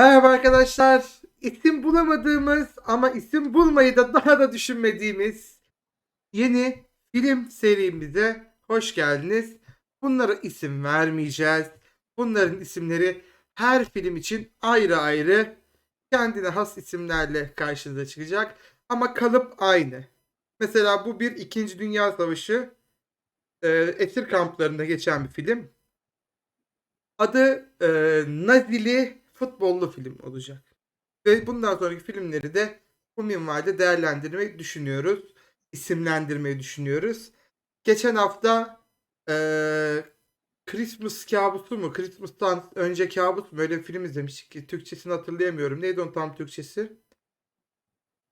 Merhaba arkadaşlar. İsim bulamadığımız ama isim bulmayı da daha da düşünmediğimiz yeni film serimize hoş geldiniz. Bunlara isim vermeyeceğiz. Bunların isimleri her film için ayrı ayrı kendine has isimlerle karşınıza çıkacak. Ama kalıp aynı. Mesela bu bir İkinci Dünya Savaşı e, esir kamplarında geçen bir film. Adı e, Nazili futbollu film olacak. Ve bundan sonraki filmleri de bu minvalde değerlendirmeyi düşünüyoruz. İsimlendirmeyi düşünüyoruz. Geçen hafta e, Christmas kabusu mu? Christmas'tan önce kabus mu? Öyle bir film izlemiştik ki Türkçesini hatırlayamıyorum. Neydi onun tam Türkçesi?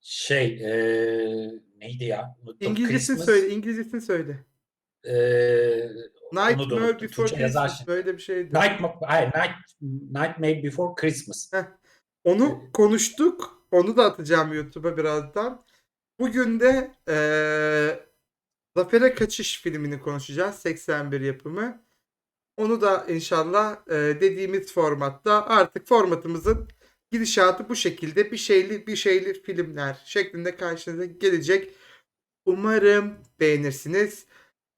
Şey eee, neydi ya? Unuttum. İngilizcesini Christmas, söyle. İngilizcesini söyle. Onu da Nightmare unuttum. Before Türkçe yazar Christmas. şimdi. Böyle bir şeydi. Night, hayır, Night, Nightmare Before Christmas. Onu konuştuk. Onu da atacağım YouTube'a birazdan. Bugün de eee Zafer'e Kaçış filmini konuşacağız. 81 yapımı. Onu da inşallah eee, dediğimiz formatta artık formatımızın gidişatı bu şekilde bir şeyli bir şeyli filmler şeklinde karşınıza gelecek. Umarım beğenirsiniz.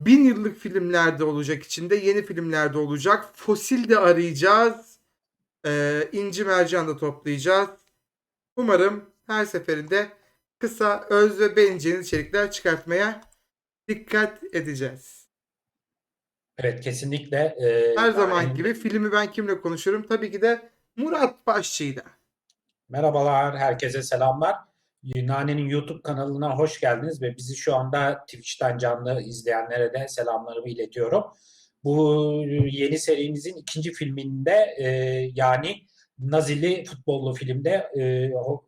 Bin yıllık filmlerde olacak içinde yeni filmlerde olacak. Fosil de arayacağız. Ee, inci mercan da toplayacağız. Umarım her seferinde kısa, öz ve beğeneceğiniz içerikler çıkartmaya dikkat edeceğiz. Evet kesinlikle. eee, Her zaman yani- gibi filmi ben kimle konuşurum? Tabii ki de Murat Başçı'yla. Merhabalar, herkese selamlar. Nane'nin YouTube kanalına hoş geldiniz ve bizi şu anda Twitch'ten canlı izleyenlere de selamlarımı iletiyorum. Bu yeni serimizin ikinci filminde e, yani Nazili futbollu filmde e, ho-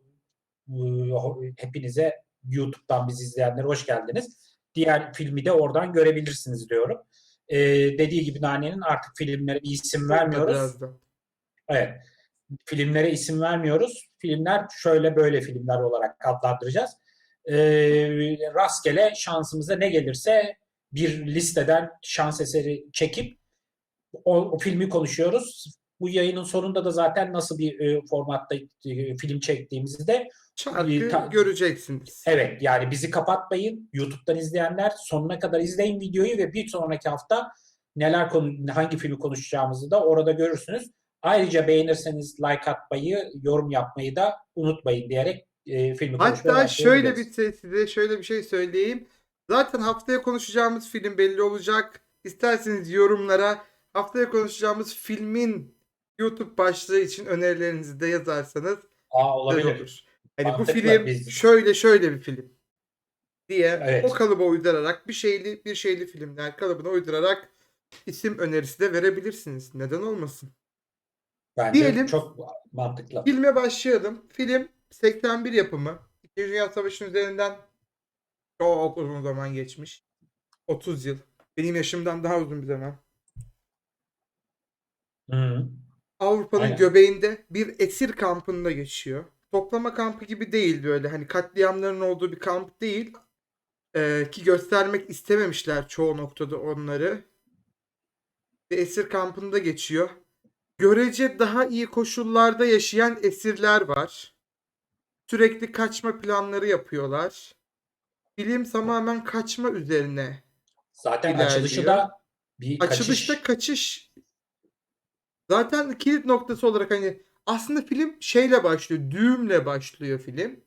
ho- hepinize YouTube'dan bizi izleyenlere hoş geldiniz. Diğer filmi de oradan görebilirsiniz diyorum. E, dediği gibi Nane'nin artık filmlere bir isim vermiyoruz. Evet. Filmlere isim vermiyoruz. Filmler şöyle böyle filmler olarak adlandıracağız. Ee, rastgele şansımıza ne gelirse bir listeden şans eseri çekip o, o filmi konuşuyoruz. Bu yayının sonunda da zaten nasıl bir e, formatta e, film çektiğimizi de Şarkı Ta- göreceksiniz. Evet yani bizi kapatmayın. YouTube'dan izleyenler sonuna kadar izleyin videoyu ve bir sonraki hafta neler konu hangi filmi konuşacağımızı da orada görürsünüz. Ayrıca beğenirseniz like atmayı, yorum yapmayı da unutmayın diyerek e, filmi Hatta şöyle bir başlayabiliriz. size şöyle bir şey söyleyeyim. Zaten haftaya konuşacağımız film belli olacak. İsterseniz yorumlara haftaya konuşacağımız filmin YouTube başlığı için önerilerinizi de yazarsanız Aa, olabilir. olur. Hani bu film biz- şöyle şöyle bir film diye Evet. o kalıba uydurarak bir şeyli bir şeyli filmler kalıbına uydurarak isim önerisi de verebilirsiniz. Neden olmasın? Bence Diyelim- çok mantıklı. Filme başlayalım. Film 81 yapımı. İkinci Dünya Savaşı'nın üzerinden çok uzun zaman geçmiş. 30 yıl. Benim yaşımdan daha uzun bir zaman. Hı. Avrupa'nın Aynen. göbeğinde bir esir kampında geçiyor. Toplama kampı gibi değil böyle hani katliamların olduğu bir kamp değil. Ee, ki göstermek istememişler çoğu noktada onları. Bir esir kampında geçiyor. Görece daha iyi koşullarda yaşayan esirler var. Sürekli kaçma planları yapıyorlar. Film tamamen kaçma üzerine. Zaten İlerliyor. açılışı da bir Açılışta kaçış. kaçış zaten kilit noktası olarak hani aslında film şeyle başlıyor. Düğümle başlıyor film.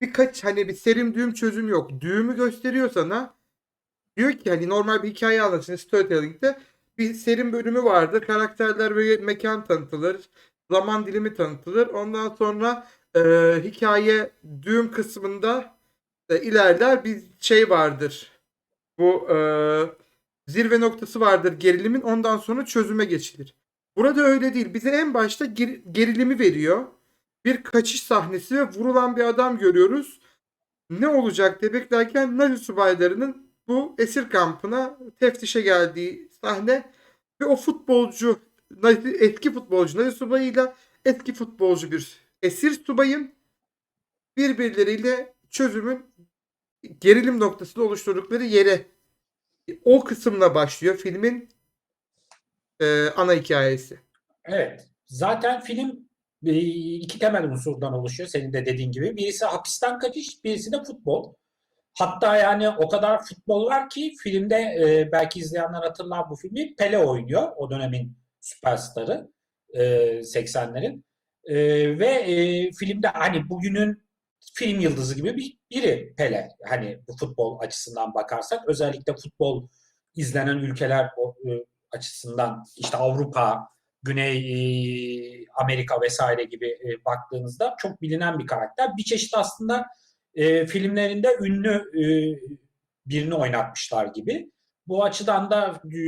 Birkaç hani bir serim düğüm çözüm yok. Düğümü gösteriyor sana. Diyor ki hani normal bir hikaye anlatışında storytelling'de bir serim bölümü vardır. Karakterler ve mekan tanıtılır. Zaman dilimi tanıtılır. Ondan sonra e, hikaye düğüm kısmında e, ilerler bir şey vardır. Bu e, zirve noktası vardır gerilimin. Ondan sonra çözüme geçilir. Burada öyle değil. Bize en başta ger- gerilimi veriyor. Bir kaçış sahnesi ve vurulan bir adam görüyoruz. Ne olacak diye beklerken Nazi subaylarının bu esir kampına teftişe geldiği sahne ve o futbolcu eski futbolcu Nazi subayıyla eski futbolcu bir esir subayın birbirleriyle çözümün gerilim noktasını oluşturdukları yere o kısımla başlıyor filmin e, ana hikayesi. Evet. Zaten film Bir- iki temel unsurdan oluşuyor senin de dediğin gibi. Birisi hapisten kaçış, birisi de futbol. Hatta yani o kadar futbol var ki filmde e, belki izleyenler hatırlar bu filmi. Pele oynuyor o dönemin süperstarı e, 80'lerin. E, ve e, filmde hani bugünün film yıldızı gibi bir biri Pele. Hani bu futbol açısından bakarsak özellikle futbol izlenen ülkeler e, açısından işte Avrupa, Güney e, Amerika vesaire gibi e, baktığınızda çok bilinen bir karakter. Bir çeşit aslında e, filmlerinde ünlü e, birini oynatmışlar gibi. Bu açıdan da e,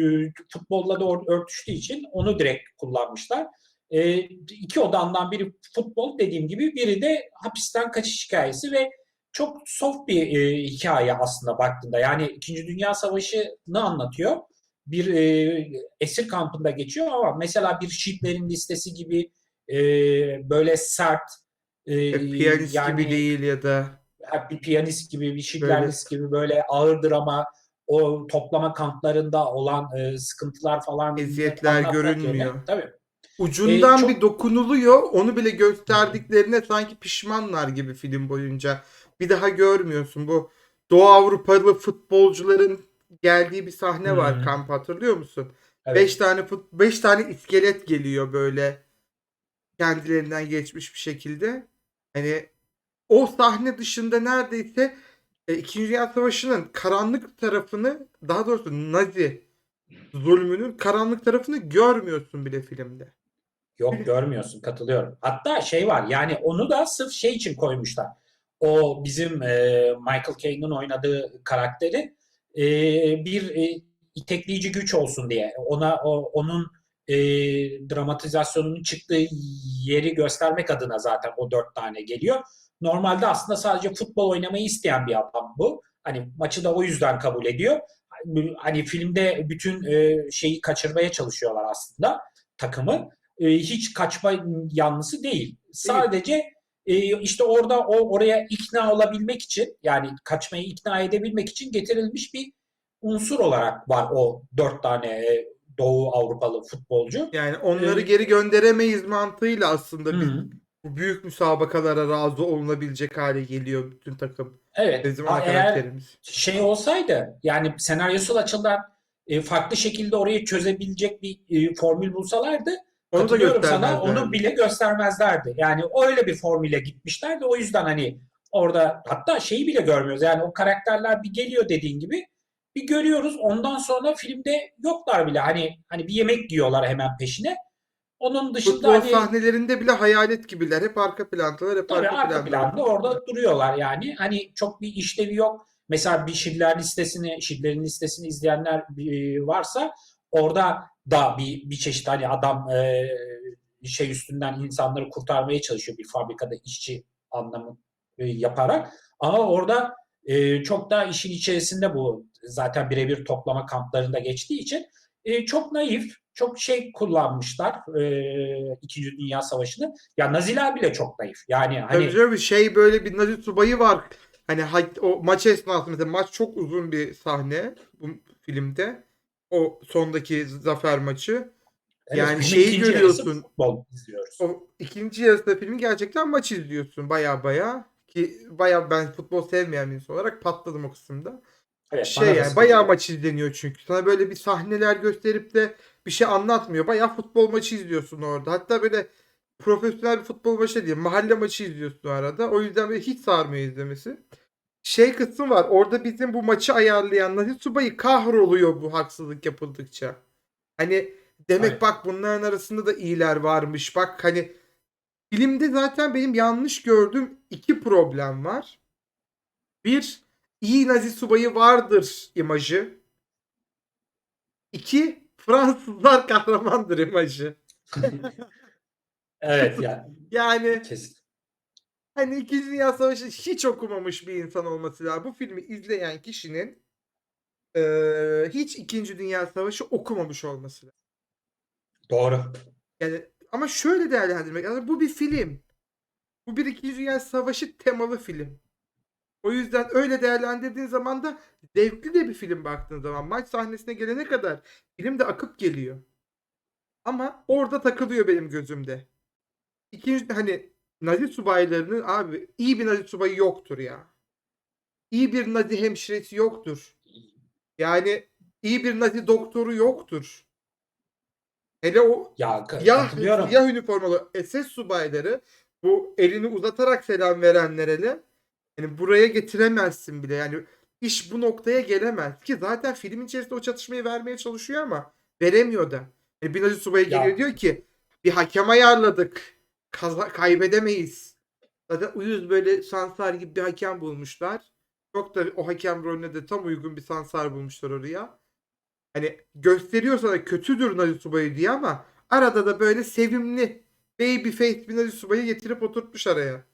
futbolla da örtüştüğü için onu direkt kullanmışlar. E, iki odandan biri futbol dediğim gibi biri de hapisten kaçış hikayesi ve çok soft bir e, hikaye aslında baktığında. Yani İkinci Dünya Savaşı'nı anlatıyor. Bir e, esir kampında geçiyor ama mesela bir Schindler'in listesi gibi e, böyle sert e, E, Piyanist yani gibi değil ya da bir piyanist gibi, bir List gibi böyle ağırdır ama o toplama kamplarında olan e, sıkıntılar falan Eziyetler görünmüyor. yerine- Tabii. ucundan E, çok- bir dokunuluyor. Onu bile gösterdiklerine sanki pişmanlar gibi film boyunca. Bir daha görmüyorsun. Bu Doğu Avrupalı futbolcuların geldiği bir sahne var Hı. kamp hatırlıyor musun? Evet. 5 tane fut 5 tane iskelet geliyor böyle kendilerinden geçmiş bir şekilde. Hani o sahne dışında neredeyse e, İkinci Dünya Savaşı'nın karanlık tarafını daha doğrusu Nazi zulmünün karanlık tarafını görmüyorsun bile filmde. Yok görmüyorsun katılıyorum. Hatta şey var yani onu da sırf şey için koymuşlar. O bizim e, Michael Caine'in oynadığı karakteri e, bir e, itekleyici güç olsun diye. Ona o, onun e, dramatizasyonunun çıktığı yeri göstermek adına zaten o dört tane geliyor. Normalde aslında sadece futbol oynamayı isteyen bir adam bu. Hani maçı da o yüzden kabul ediyor. Hani filmde bütün e, şeyi kaçırmaya çalışıyorlar aslında takımı e, hiç kaçma yanlısı değil. Sadece e, işte orada o oraya ikna olabilmek için yani kaçmayı ikna edebilmek için getirilmiş bir unsur olarak var o dört tane Doğu Avrupalı futbolcu. Yani onları Ee, geri gönderemeyiz mantığıyla aslında bir, Hı. Bu büyük müsabakalara razı olunabilecek hale geliyor bütün takım. Evet. Bizim ana karakterimiz. şey olsaydı yani senaryosal açıdan e, farklı şekilde orayı çözebilecek bir e, formül bulsalardı Onu da sana onu bile göstermezlerdi. Yani öyle bir formüle gitmişlerdi. O yüzden hani orada hatta şeyi bile görmüyoruz. Yani o karakterler bir geliyor dediğin gibi bir görüyoruz. Ondan sonra filmde yoklar bile. Hani hani bir yemek yiyorlar hemen peşine. Onun dışında Futbol hani sahnelerinde bile hayalet gibiler. Hep arka plandalar, hep tabii arka, arka planda orada duruyorlar yani. Hani çok bir işlevi yok. Mesela bir Schindler listesini, Schindler'in listesini izleyenler e, varsa orada da bir bir çeşit hani adam e, şey üstünden insanları kurtarmaya çalışıyor bir fabrikada işçi anlamı e, yaparak. Ama orada e, çok da işin içerisinde bu zaten birebir toplama kamplarında geçtiği için e, çok naif, çok şey kullanmışlar e, İkinci Dünya Savaşı'nı. Ya Naziler bile çok naif. Yani hani Tabii canım, şey böyle bir Nazi subayı var. Hani ha- o maç esnasında mesela maç çok uzun bir sahne bu filmde. O sondaki zafer maçı. Evet, Yani şeyi görüyorsun. Futbol izliyoruz. O ikinci yarısında filmin gerçekten maç izliyorsun baya baya. Ki baya ben futbol sevmeyen bir insan olarak patladım o kısımda. Evet, Şey yani bayağı maç izleniyor çünkü. Sana böyle bir sahneler gösterip de bir şey anlatmıyor. Bayağı futbol maçı izliyorsun orada. Hatta böyle profesyonel bir futbol maçı değil. Mahalle maçı izliyorsun arada. O yüzden böyle hiç sarmıyor izlemesi. Şey kısmı var. Orada bizim bu maçı ayarlayan Nazi subayı kahroluyor bu haksızlık yapıldıkça. Hani demek Evet. bak bunların arasında da iyiler varmış. Bak hani filmde zaten benim yanlış gördüğüm iki problem var. Bir, iyi Nazi subayı vardır imajı. İki, Fransızlar kahramandır imajı. Evet yani Yani kesin. hani İkinci Dünya Savaşı hiç okumamış bir insan olması lazım. Bu filmi izleyen kişinin eee, hiç İkinci Dünya Savaşı okumamış olması lazım. Doğru. Yani ama şöyle değerlendirmek lazım. Bu bir film. Bu bir İkinci Dünya Savaşı temalı film. O yüzden öyle değerlendirdiğin zaman da zevkli de bir film baktığın zaman. Maç sahnesine gelene kadar film de akıp geliyor. Ama orada takılıyor benim gözümde. ikinci hani Nazi subaylarının abi iyi bir Nazi subayı yoktur ya. İyi bir Nazi hemşiresi yoktur. Yani iyi bir Nazi doktoru yoktur. Hele o Ya katılıyorum. siyah üniformalı SS subayları bu elini uzatarak selam verenlere yani buraya getiremezsin bile. Yani iş bu noktaya gelemez ki zaten filmin içerisinde o çatışmayı vermeye çalışıyor ama veremiyor da. Yani bir Nazi subayı Ya- geliyor diyor ki bir hakem ayarladık. Kaza- kaybedemeyiz. Zaten uyuz böyle Sansar gibi bir hakem bulmuşlar. Çok da o hakem rolüne de tam uygun bir Sansar bulmuşlar oraya. Hani gösteriyor sana kötüdür Nazi subayı diye ama arada da böyle sevimli baby face bir Nazi subayı getirip oturtmuş araya.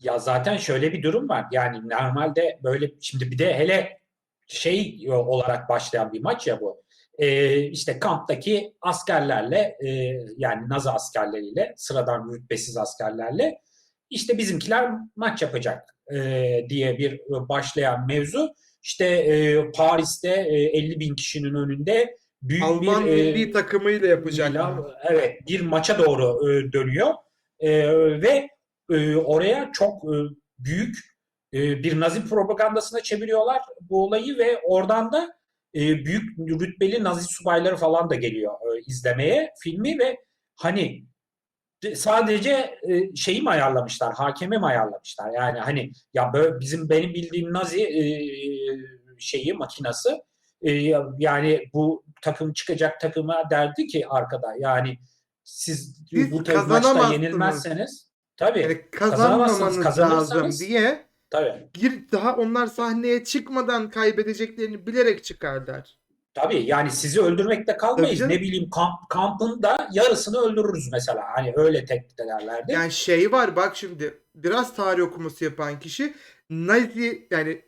Ya zaten şöyle bir durum var. Yani normalde böyle şimdi bir de hele şey olarak başlayan bir maç ya bu. Ee, işte kamptaki askerlerle e, yani Nazi askerleriyle sıradan rütbesiz askerlerle işte bizimkiler maç yapacak e, diye bir başlayan mevzu. İşte e, Paris'te e, 50 bin kişinin önünde büyük Alman bir e, milli takımıyla yapacaklar. Milan, evet bir maça doğru e, dönüyor E, ve e, oraya çok e, büyük e, bir Nazi propagandasına çeviriyorlar bu olayı ve oradan da e, büyük rütbeli Nazi subayları falan da geliyor e, izlemeye filmi ve hani de- sadece e, şeyi mi ayarlamışlar, hakemi mi ayarlamışlar? Yani hani ya böyle bizim benim bildiğim Nazi e, şeyi makinası e, yani bu takım çıkacak takıma derdi ki arkada yani siz Siz bu maçta yenilmezseniz tabii Yani kazanmamanız lazım kazanırsanız- diye tabii bir daha onlar sahneye çıkmadan kaybedeceklerini bilerek çıkarlar. tabii yani sizi öldürmekte Tabii kalmayız. canım. Ne bileyim kamp, kampın da yarısını öldürürüz mesela. Hani öyle tehdit ederlerdi. Yani şey var bak şimdi biraz tarih okuması yapan kişi Nazi yani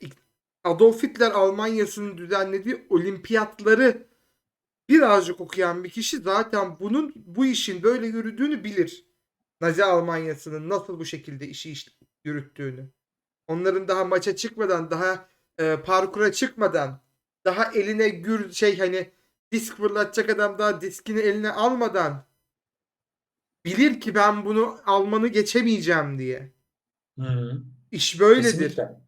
Adolf Hitler Almanya'sının düzenlediği olimpiyatları birazcık okuyan bir kişi zaten bunun bu işin böyle yürüdüğünü bilir. Nazi Almanya'sının nasıl bu şekilde işi iş- yürüttüğünü. Onların daha maça çıkmadan, daha e, parkura çıkmadan, daha eline gür şey hani disk fırlatacak adam daha diskini eline almadan bilir ki ben bunu Alman'ı geçemeyeceğim diye. Hı, İş böyledir. kesinlikle.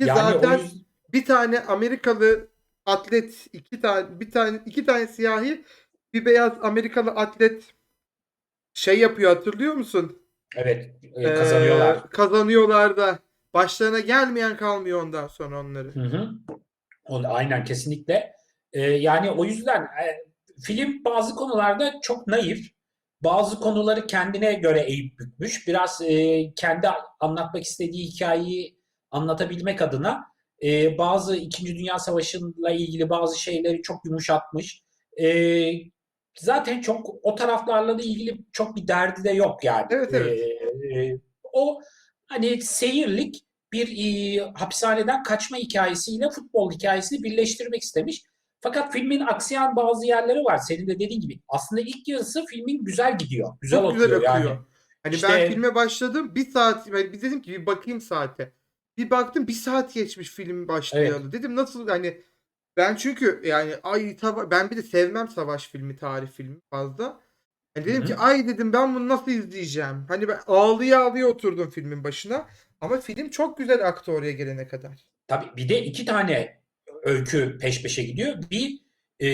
Yani o zaten yüzden- bir tane Amerikalı atlet, iki tane bir tane iki tane siyahi, bir beyaz Amerikalı atlet şey yapıyor hatırlıyor musun? evet e, Ee, kazanıyorlar. kazanıyorlar da başlarına gelmeyen kalmıyor ondan sonra onları. Hı hı. O- Aynen kesinlikle. Ee, yani o yüzden e, film bazı konularda çok naif. Bazı konuları kendine göre eğip bükmüş. Biraz e, kendi anlatmak istediği hikayeyi anlatabilmek adına e, bazı İkinci Dünya Savaşı'yla ilgili bazı şeyleri çok yumuşatmış. E, zaten çok o taraflarla da ilgili çok bir derdi de yok yani. Evet, evet. E, e, o hani seyirlik bir e, hapishaneden kaçma hikayesiyle futbol hikayesini birleştirmek istemiş. Fakat filmin aksayan bazı yerleri var. Senin de dediğin gibi. Aslında ilk yarısı filmin güzel gidiyor. Güzel Çok güzel akıyor yani. Hani İşte- ben filme başladım bir saat bir dedim ki bir bakayım saate. Bir baktım bir saat geçmiş film başlayalı. Dedim nasıl hani ben çünkü yani ay tava- ben bir de sevmem savaş filmi, tarih filmi fazla. Dedim Hı hı. ki ay dedim ben bunu nasıl izleyeceğim? Hani ben ağlıya ağlıya oturdum filmin başına. Ama film çok güzel aktı oraya gelene kadar. Tabii bir de iki tane öykü peş peşe gidiyor. Bir e,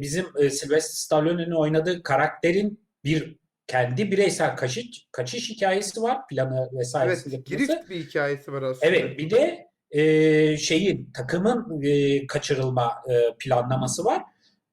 bizim e, Sylvester Stallone'nin oynadığı karakterin bir kendi bireysel kaçış, kaçış hikayesi var. Planı vesairesi Evet, yapılması. girift bir hikayesi var aslında. Evet bir de e, şeyin takımın e, kaçırılma e, planlaması var.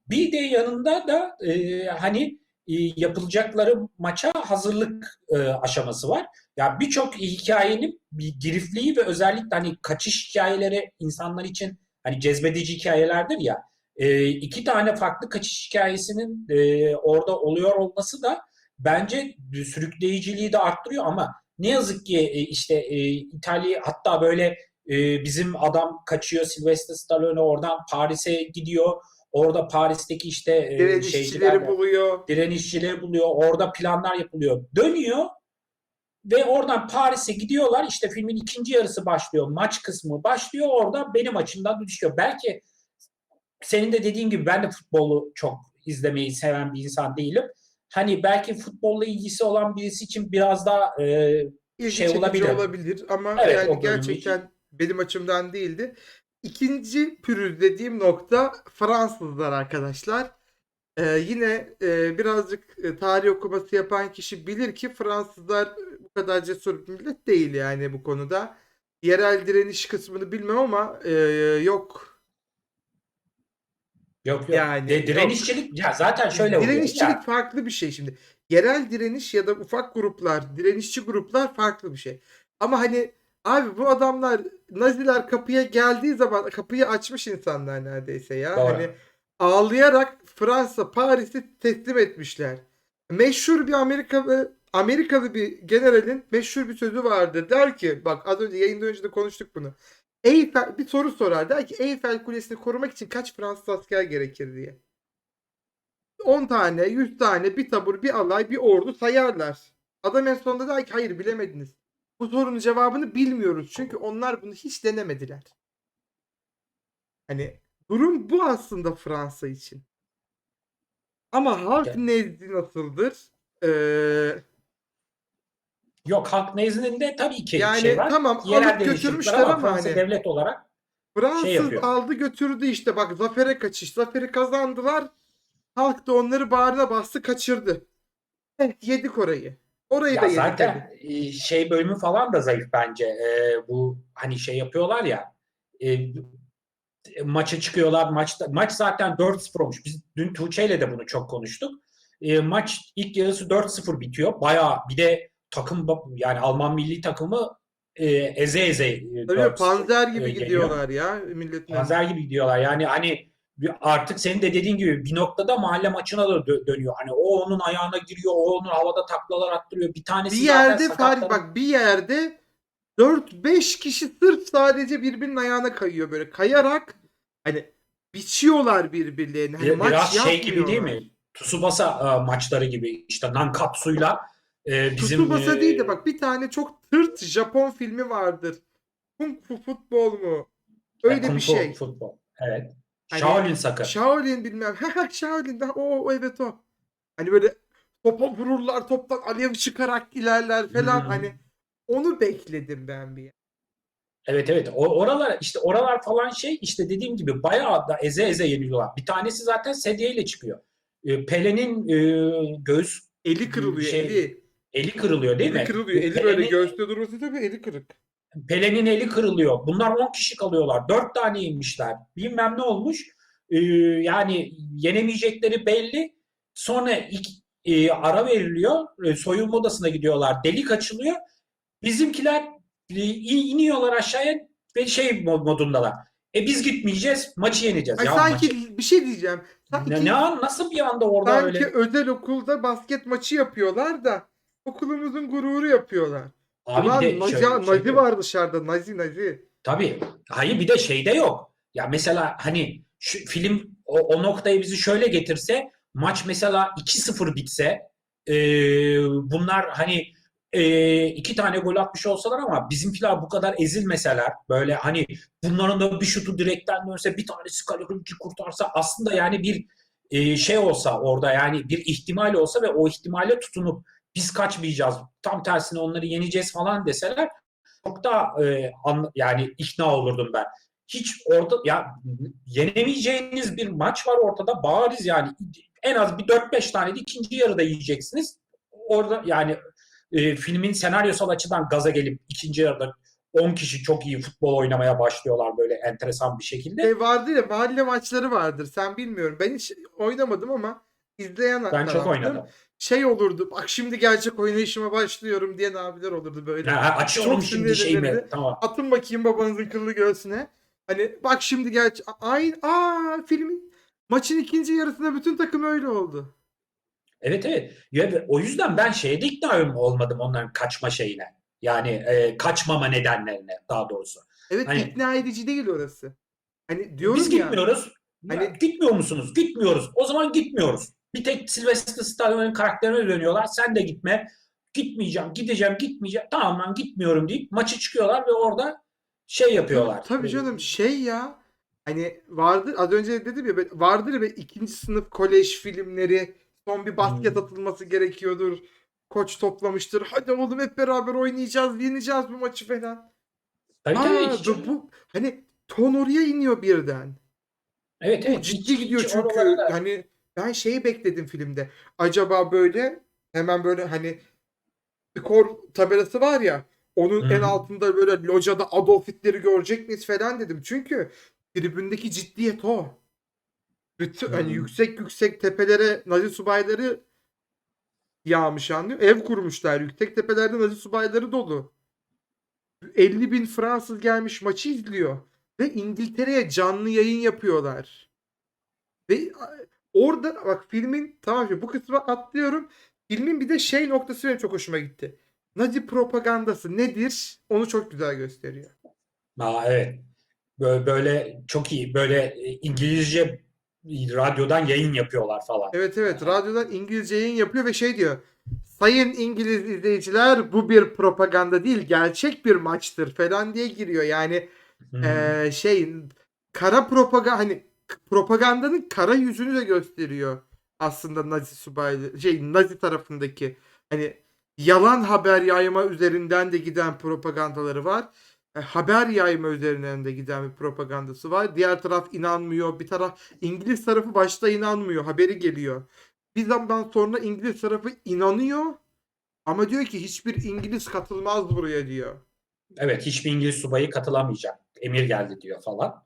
Bir de yanında da e, hani e, yapılacakları maça hazırlık e, aşaması var. Ya birçok hikayenin bir girifliği ve özellikle hani kaçış hikayeleri insanlar için hani cezbedici hikayelerdir ya. E, iki tane farklı kaçış hikayesinin e, orada oluyor olması da bence sürükleyiciliği de arttırıyor ama ne yazık ki e, işte e, İtalya hatta böyle e, bizim adam kaçıyor Sylvester Stallone oradan Paris'e gidiyor. Orada Paris'teki işte e, Direnişçileri buluyor. direnişçileri buluyor. Orada planlar yapılıyor. Dönüyor ve oradan Paris'e gidiyorlar. İşte filmin ikinci yarısı başlıyor. Maç kısmı başlıyor. Orada benim açımdan düşüyor. Belki senin de dediğin gibi ben de futbolu çok izlemeyi seven bir insan değilim. hani belki futbolla ilgisi olan birisi için biraz daha e, İlgi Şey olabilir. olabilir ama Evet, yani gerçekten benim açımdan değildi. İkinci pürüz dediğim nokta Fransızlar arkadaşlar. Ee, yine e, birazcık e, tarih okuması yapan kişi bilir ki Fransızlar bu kadar cesur bir millet değil yani bu konuda. Yerel direniş kısmını bilmem ama e, yok. yok yok. Yani De- yok. direnişçilik ya zaten şöyle oluyor. Direnişçilik Ya, farklı bir şey şimdi. Yerel direniş ya da ufak gruplar, direnişçi gruplar farklı bir şey. Ama hani abi bu adamlar Naziler kapıya geldiği zaman kapıyı açmış insanlar neredeyse ya. Doğru. Hani ağlayarak Fransa Paris'i teslim etmişler. Meşhur bir Amerikalı Amerikalı bir generalin meşhur bir sözü vardır. Der ki bak az önce yayında önce de konuştuk bunu. Eyfel bir soru sorar. Der ki Eyfel Kulesi'ni korumak için kaç Fransız asker gerekir diye. 10 tane, 100 tane, bir tabur, bir alay, bir ordu sayarlar. Adam en sonunda der ki hayır bilemediniz. Bu sorunun cevabını bilmiyoruz. Çünkü onlar bunu hiç denemediler. Hani durum bu aslında Fransa için. Ama halk Ya- nezdi nasıldır? Ee, yok halk nezdinde tabii ki yani şey var. tamam Yerel alıp götürmüşler ama Fransa hani devlet olarak Fransız şey yapıyor. aldı götürdü işte bak zafere kaçış. Zaferi kazandılar. Halk da onları bağrına bastı kaçırdı. Eh, yedik orayı. Orayı da Ya yedik. tabii. zaten e, şey bölümü falan da zayıf bence. E, bu hani şey yapıyorlar ya e, maça çıkıyorlar. Maçta maç zaten 4-0 olmuş. Biz dün Tuğçe ile de bunu çok konuştuk. E, maç ilk yarısı 4-0 bitiyor. Bayağı bir de takım yani Alman milli takımı e, eze eze e, Tabii 4-0, panzer gibi e, gidiyorlar ya milletin. Panzer gibi gidiyorlar. Yani hani artık senin de dediğin gibi bir noktada mahalle maçına da dö- dönüyor. Hani o onun ayağına giriyor, o onun havada taklalar attırıyor. Bir tanesi Bir yerde sakatlanıp- bak bir yerde 4-5 kişi sırf sadece birbirinin ayağına kayıyor böyle. Kayarak hani biçiyorlar birbirlerini. Hani Bir- maç biraz şey gibi değil mi? Tsubasa e, maçları gibi işte Nankatsu'yla e, bizim Tsubasa e, değil de bak bir tane çok tırt Japon filmi vardır. Kung Fu Futbol mu? Öyle Kung bir Fu şey. Futbol. Evet. Hani- Shaolin Sakı. Shaolin bilmem. Shaolin de o o, evet o. Hani böyle topa vururlar toptan alev çıkarak ilerler falan Hmm. hani onu bekledim ben bir. Evet evet. O, oralar işte oralar falan şey işte dediğim gibi bayağı da eze eze yeniliyorlar. Bir tanesi zaten sedyeyle çıkıyor. E, Pele'nin e, göğüs Eli kırılıyor Şey, eli. eli kırılıyor değil Eli mi? kırılıyor. Eli Pele'nin- böyle göğüste durması tabii eli kırık. Pele'nin eli kırılıyor. Bunlar 10 kişi kalıyorlar. 4 tane inmişler. Bilmem ne olmuş. Ee, yani yenemeyecekleri belli. Sonra ilk, e, ara veriliyor. E, soyunma odasına gidiyorlar. Delik açılıyor. Bizimkiler e, in- iniyorlar aşağıya ve şey mod- modundalar. E biz gitmeyeceğiz. Maçı yeneceğiz. Ay ya sanki maçı- bir şey diyeceğim. Sanki, ne, ne an- nasıl bir anda orada sanki öyle özel okulda basket maçı yapıyorlar da okulumuzun gururu yapıyorlar. Abi Ulan bir de Nazi, şöyle- Nazi şey- var dışarıda. Nazi Nazi. Tabii. Hayır bir de şeyde yok. Ya mesela hani şu film o, o noktayı bizi şöyle getirse maç mesela 2-0 bitse e, bunlar hani e, iki tane gol atmış olsalar ama bizimkiler bu kadar ezilmeseler böyle hani bunların da bir şutu direkten dönse bir tanesi kaleci kurtarsa aslında yani bir e, şey olsa orada yani bir ihtimal olsa ve o ihtimale tutunup biz kaçmayacağız tam tersine onları yeneceğiz falan deseler çok daha e, an- yani ikna olurdum ben. Hiç orada ya yenemeyeceğiniz bir maç var ortada bariz yani en az bir 4-5 tane de ikinci yarıda yiyeceksiniz. Orada yani e, filmin senaryosal açıdan gaza gelip ikinci yarıda 10 kişi çok iyi futbol oynamaya başlıyorlar böyle enteresan bir şekilde. E vardır ya mahalle maçları vardır. Sen bilmiyorum. Ben hiç oynamadım ama izleyen Ben çok oynadım. Şey olurdu. Bak şimdi gerçek oynayışıma başlıyorum diyen abiler olurdu böyle. Ha, açıyorum Çok şimdi şeyimi. Tamam. Atın bakayım babanızın kıllı göğsüne. Hani bak şimdi gerçek. Aynı aa filmin maçın ikinci yarısında bütün takım öyle oldu. Evet evet. Ya, ve o yüzden ben şeyde ikna olmadım onların kaçma şeyine. Yani e, kaçmama nedenlerine daha doğrusu. Evet Hani- ikna edici değil orası. Hani diyorum Biz ya. gitmiyoruz. Hani- Hani gitmiyor musunuz? Gitmiyoruz. O zaman gitmiyoruz. Bir tek Sylvester Stallone'ın karakterine dönüyorlar. Sen de gitme. Gitmeyeceğim, gideceğim, gitmeyeceğim. Tamam ben gitmiyorum deyip maçı çıkıyorlar ve orada şey yapıyorlar. Tabii canım şey ya hani vardır az önce dedim ya vardır böyle ikinci sınıf kolej filmleri Son bir basket Hmm. atılması gerekiyordur. Koç toplamıştır. Hadi oğlum hep beraber oynayacağız, yeneceğiz bu maçı falan. Tabii Aa, tabii. bu, bu- hani ton oraya iniyor birden. evet evet. ciddi hiç- gidiyor hiç çünkü oralarda- hani ben şeyi bekledim filmde. Acaba böyle hemen böyle hani skor tabelası var ya onun Hı en altında böyle locada Adolf Hitler'i görecek miyiz falan dedim. Çünkü tribündeki ciddiyet o. Bütün Hı hani yüksek yüksek tepelere Nazi subayları yağmış anlıyor. Ev kurmuşlar. Yüksek tepelerde Nazi subayları dolu. 50 bin Fransız gelmiş maçı izliyor. Ve İngiltere'ye canlı yayın yapıyorlar. Ve orada bak filmin tamam bu kısmı atlıyorum. Filmin bir de şey noktası benim çok hoşuma gitti. Nazi propagandası nedir? Onu çok güzel gösteriyor. Aa, evet. Böyle, böyle çok iyi. Böyle e, İngilizce radyodan yayın yapıyorlar falan. Evet evet radyodan İngilizce yayın yapıyor ve şey diyor. Sayın İngiliz izleyiciler bu bir propaganda değil gerçek bir maçtır falan diye giriyor. Yani Hı. Ee, şey kara propaganda hani propagandanın kara yüzünü de gösteriyor aslında Nazi subaylı şey Nazi tarafındaki hani yalan haber yayma üzerinden de giden propagandaları var. E, haber yayma üzerinden de giden bir propagandası var. Diğer taraf inanmıyor. Bir taraf İngiliz tarafı başta inanmıyor. Haberi geliyor. Bir zaman sonra İngiliz tarafı inanıyor. Ama diyor ki hiçbir İngiliz katılmaz buraya diyor. Evet, hiçbir İngiliz subayı katılamayacak. Emir geldi diyor falan.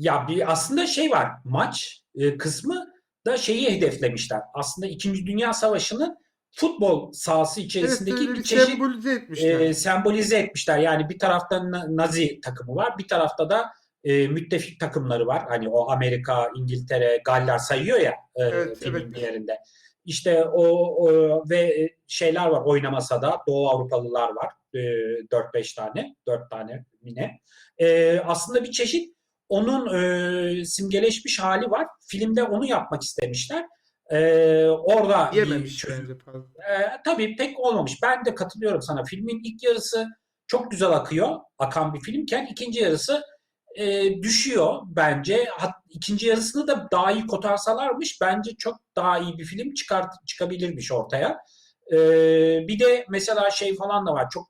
Ya bir aslında şey var. Maç e, kısmı da şeyi hedeflemişler. Aslında 2. Dünya Savaşı'nın futbol sahası Evet, içerisindeki öyle bir çeşit sembolize etmişler. e, sembolize etmişler. Yani bir tarafta Na- Nazi takımı var, bir tarafta da e, müttefik takımları var. Hani o Amerika, İngiltere, Galler sayıyor ya e, Evet, filmin evet. yerinde. İşte o, o ve şeyler var oyna masada. Doğu Avrupalılar var. E, 4-5 tane, 4 tane yine. E, aslında bir çeşit onun e, simgeleşmiş hali var. Filmde onu yapmak istemişler. E, orada bir Yememiş çözüm- bence fazla. ee, tabii pek olmamış. Ben de katılıyorum sana. Filmin ilk yarısı çok güzel akıyor. Akan bir filmken ikinci yarısı e, düşüyor bence. Hat, ikinci yarısını da daha iyi kotarsalarmış bence çok daha iyi bir film çıkart çıkabilirmiş ortaya. Ee, bir de mesela şey falan da var. Çok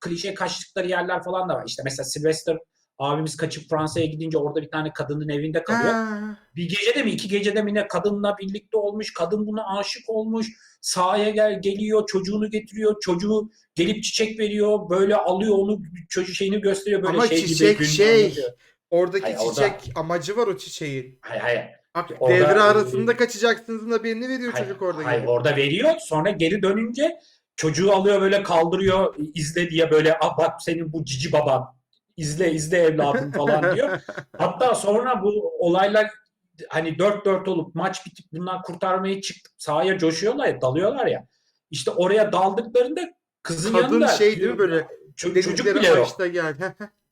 klişe kaçtıkları yerler falan da var. İşte mesela Sylvester abimiz kaçıp Fransa'ya gidince orada bir tane kadının evinde kalıyor Ha, bir gecede mi iki gecede mi ne kadınla birlikte olmuş kadın buna aşık olmuş sahaya gel geliyor çocuğunu getiriyor çocuğu gelip çiçek veriyor böyle alıyor onu çocuğu şeyini gösteriyor böyle Ama şey çiçek gibi şey. anlatıyor. Oradaki Hayır, orada- çiçek amacı var o çiçeğin. hayır hayır Bak Orada- devre arasında kaçacaksınızın haberini veriyor hayır, çocuk orada. hayır, gelip. orada veriyor sonra geri dönünce çocuğu alıyor böyle kaldırıyor izle diye böyle ah bak senin bu cici baban izle izle evladım falan diyor. Hatta sonra bu olaylar hani 4-4 olup maç bitip bunlar kurtarmaya çıkıp sahaya coşuyorlar ya, dalıyorlar ya. İşte oraya daldıklarında kızın Kadın yanında şey değil mi böyle? ço- çocuk bile yok. gel.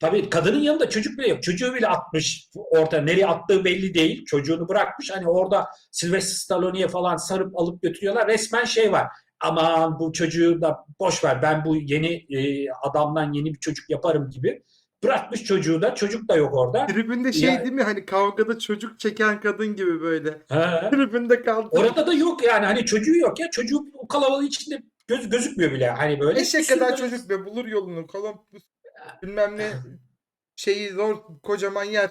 Tabii kadının yanında çocuk bile yok. Çocuğu bile atmış orta. Nereye attığı belli değil. Çocuğunu bırakmış. Hani orada Sylvester Stallone'ye falan sarıp alıp götürüyorlar. Resmen şey var. Aman bu çocuğu da boş ver. Ben bu yeni e, adamdan yeni bir çocuk yaparım gibi. Bırakmış çocuğu da. Çocuk da yok orada. Tribünde şey Ya- değil mi hani kavgada çocuk çeken kadın gibi böyle. He. Tribünde kaldı. Orada da yok yani hani çocuğu yok ya çocuğu o kalabalığın içinde göz gözükmüyor bile hani böyle. Eşek kadar çocuk be bulur yolunu. Kolumbus bilmem ne şeyi zor kocaman yer.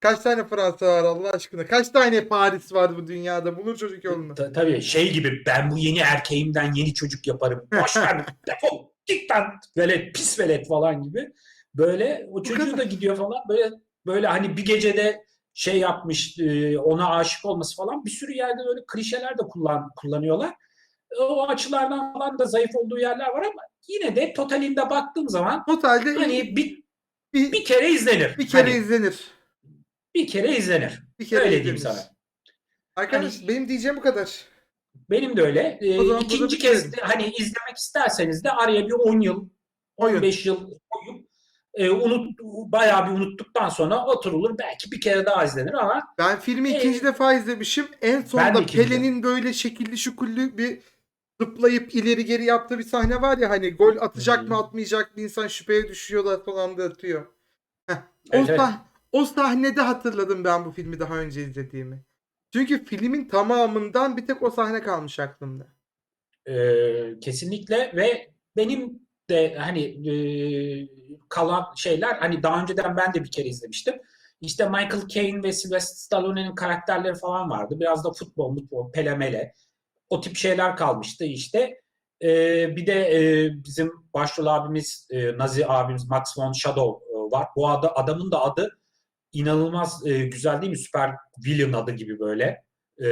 Kaç tane Fransa var Allah aşkına? Kaç tane Paris var bu dünyada? Bulur çocuk yolunu. Ta- tabii şey gibi ben bu yeni erkeğimden yeni çocuk yaparım. Boş ver defol git lan velet pis velet falan gibi. Böyle o çocuğu da gidiyor falan böyle böyle hani bir gecede şey yapmış e, ona aşık olması falan bir sürü yerde böyle klişeler de kullan, kullanıyorlar. O açılardan falan da zayıf olduğu yerler var ama yine de totalinde baktığım zaman Totalde hani bir, bir, bir kere izlenir. bir kere Hani izlenir. bir kere izlenir. Bir kere Öyle izlenir. diyeyim sana. Arkadaş Hani- benim diyeceğim bu kadar. Benim de öyle. Ee, O zaman ikinci kez de hani izlemek isterseniz de araya bir 10 yıl, Oyun. 15 yıl koyup e, unut, bayağı bir unuttuktan sonra oturulur. Belki bir kere daha izlenir ama Ben filmi Ee, ikinci defa izlemişim. En ikinci. Pelin'in böyle şekilli şukullu bir zıplayıp ileri geri yaptığı bir sahne var ya hani gol atacak Hmm. mı atmayacak mı insan şüpheye düşüyor da falan da atıyor. Heh. O, Evet, evet. sah- o sahnede hatırladım ben bu filmi daha önce izlediğimi. Çünkü filmin tamamından bir tek o sahne kalmış aklımda. Ee, kesinlikle ve benim de hani e, kalan şeyler hani daha önceden ben de bir kere izlemiştim. İşte Michael Caine ve Sylvester Stallone'nin karakterleri falan vardı. Biraz da futbol, futbol, pelemele. O tip şeyler kalmıştı işte. Ee, bir de e, bizim başrol abimiz, e, Nazi abimiz Max von Sydow e, var. Bu adı, adamın da adı inanılmaz e, güzel değil mi? Süper villain adı gibi böyle. E,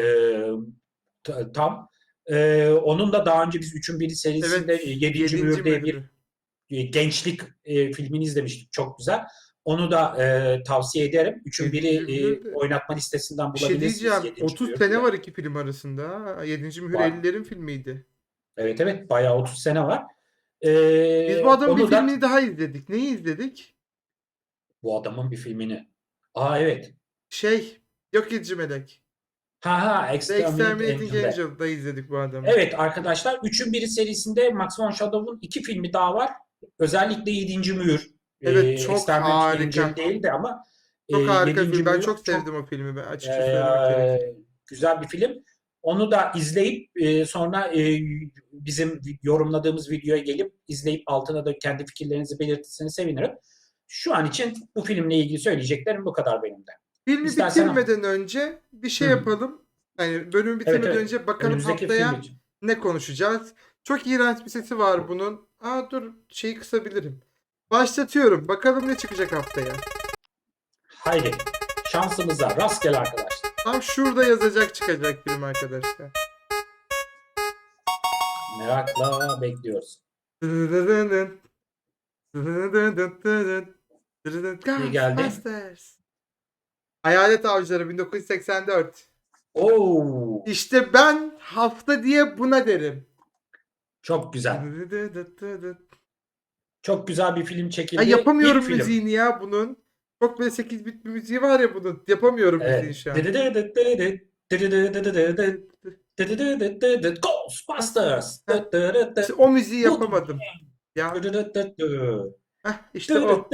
tam. Ee, onun da daha önce biz 3'ün biri serisinde Evet. 7. Yedinci Mühür diye bir e, gençlik e, filmini izlemiştik. Çok güzel. Onu da e, tavsiye ederim. 3'ün biri e, oynatma listesinden Bir şey bulabilirsiniz. diyeceğim. Yedinci 30 Mühür sene var iki film arasında. 7. Mühür Var. 50'lerin filmiydi. Evet evet bayağı 30 sene var. Biz Ee, bu adamın bir da- filmini daha izledik. Neyi izledik? bu adamın bir filmini. Aa evet. Şey, Yok Edici Melek. Ha ha Exterminating. Angel'da izledik bu adamı. Evet arkadaşlar 3'ün biri serisinde Max von Sydow'un iki filmi daha var. Özellikle 7. Mühür. Evet, çok Exterminating harika. Angel değil de ama Çok e, harika film. Ben çok sevdim o filmi. Ben açıkça Ee, söylemek gerekirse. güzel bir film. Onu da izleyip e, sonra e, bizim yorumladığımız videoya gelip izleyip altına da kendi fikirlerinizi belirtirseniz sevinirim. Şu an için bu filmle ilgili söyleyeceklerim bu kadar benim de. Filmi İstersen- bitirmeden önce bir şey Hı. yapalım. Yani bölümü bitirmeden evet. önce bakalım Önümüzdeki haftaya film için. ne konuşacağız. Çok iğrenç bir sesi var bunun. Aa dur şeyi kısabilirim. Başlatıyorum. Bakalım ne çıkacak haftaya. Haydi şansımıza rastgele arkadaşlar. Tam şurada yazacak çıkacak film arkadaşlar. Merakla bekliyoruz. Dırırırın. Ne geldi? Ghostbusters. Hayalet Avcıları 1984. Oo, İşte ben hafta diye buna derim. çok güzel. Çok güzel bir film çekildi. Ya yapamıyorum İlk film. müziğini ya bunun. Çok böyle 8 bit bir müziği var ya bunun. Yapamıyorum Evet. şu an. Ghostbusters. İşte o müziği yapamadım. Ya heh, işte o.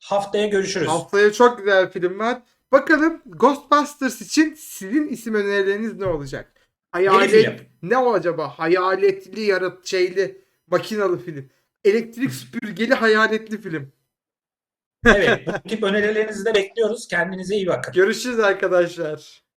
Haftaya görüşürüz. Haftaya çok güzel film var. Bakalım Ghostbusters için sizin isim önerileriniz ne olacak? Hayalet ne o acaba? Hayaletli yarat şeyli makinalı film. Elektrik süpürgeli hayaletli film. Evet, bu tip önerilerinizi de bekliyoruz. Kendinize iyi bakın. Görüşürüz arkadaşlar.